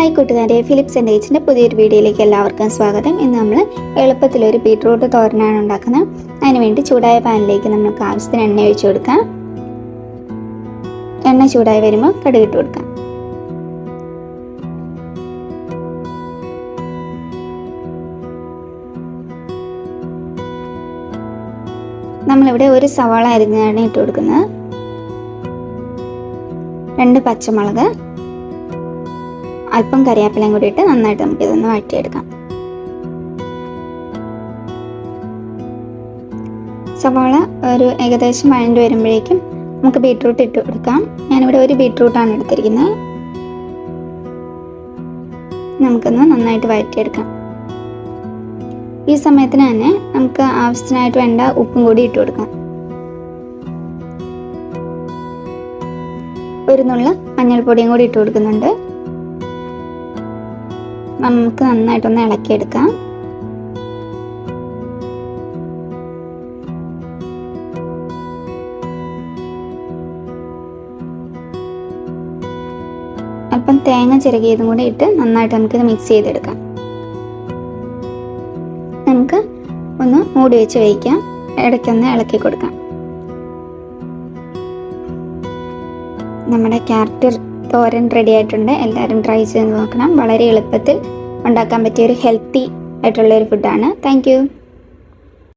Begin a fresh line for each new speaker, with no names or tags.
hi കൂട്ടുകാരെ Philips എൻ്റെ ഏച്ചിൻ്റെ പുതിയൊരു വീഡിയോയിലേക്ക് എല്ലാവർക്കും സ്വാഗതം ഇന്ന് നമ്മൾ എളുപ്പത്തിൽ ഒരു ബീട്രൂട്ട് തോരനാണ് ഉണ്ടാക്കുന്നത് അതിനുവേണ്ടി ചൂടായ പാനിലേക്ക് നമുക്ക് ആവശ്യത്തിന് എണ്ണ ഒഴിച്ചു കൊടുക്കാം എണ്ണ ചൂടായി വരുമ്പോൾ കടുക് കൊടുക്കാം നമ്മളിവിടെ ഒരു സവാള അരിഞ്ഞാണ് ഇട്ട് കൊടുക്കുന്നത് രണ്ട് പച്ചമുളക് അല്പം കറിവേപ്പിലയും കൂടി ഇട്ട് നന്നായിട്ട് നമുക്ക് ഇതൊന്ന് വഴറ്റിയെടുക്കാം സവാള ഒരു ഏകദേശം വഴണ്ട് വരുമ്പോഴേക്കും നമുക്ക് ബീട്രൂട്ട് ഇട്ട് കൊടുക്കാം ഞാനിവിടെ ഒരു ബീട്രൂട്ടാണ് എടുത്തിരിക്കുന്നത് നമുക്കൊന്ന് നന്നായിട്ട് വഴറ്റിയെടുക്കാം ഈ സമയത്തിന് തന്നെ നമുക്ക് ആവശ്യത്തിനായിട്ട് വേണ്ട ഉപ്പും കൂടി ഇട്ട് കൊടുക്കാം ഒരു നുള്ള മഞ്ഞൾപ്പൊടിയും കൂടി ഇട്ട് കൊടുക്കുന്നുണ്ട് നമുക്ക് നന്നായിട്ടൊന്ന് ഇളക്കിയെടുക്കാം അപ്പം തേങ്ങ ചിരകിയതും കൂടി ഇട്ട് നന്നായിട്ട് നമുക്കിത് മിക്സ് ചെയ്തെടുക്കാം നമുക്ക് ഒന്ന് മൂടി വെച്ച് ഇടയ്ക്ക് ഇടയ്ക്കൊന്ന് ഇളക്കി കൊടുക്കാം നമ്മുടെ ക്യാരറ്റ് തോരൻ റെഡി ആയിട്ടുണ്ട് എല്ലാവരും ട്രൈ ചെയ്ത് നോക്കണം വളരെ എളുപ്പത്തിൽ ഉണ്ടാക്കാൻ പറ്റിയ ഒരു ഹെൽത്തി ആയിട്ടുള്ള ഒരു ഫുഡാണ് താങ്ക്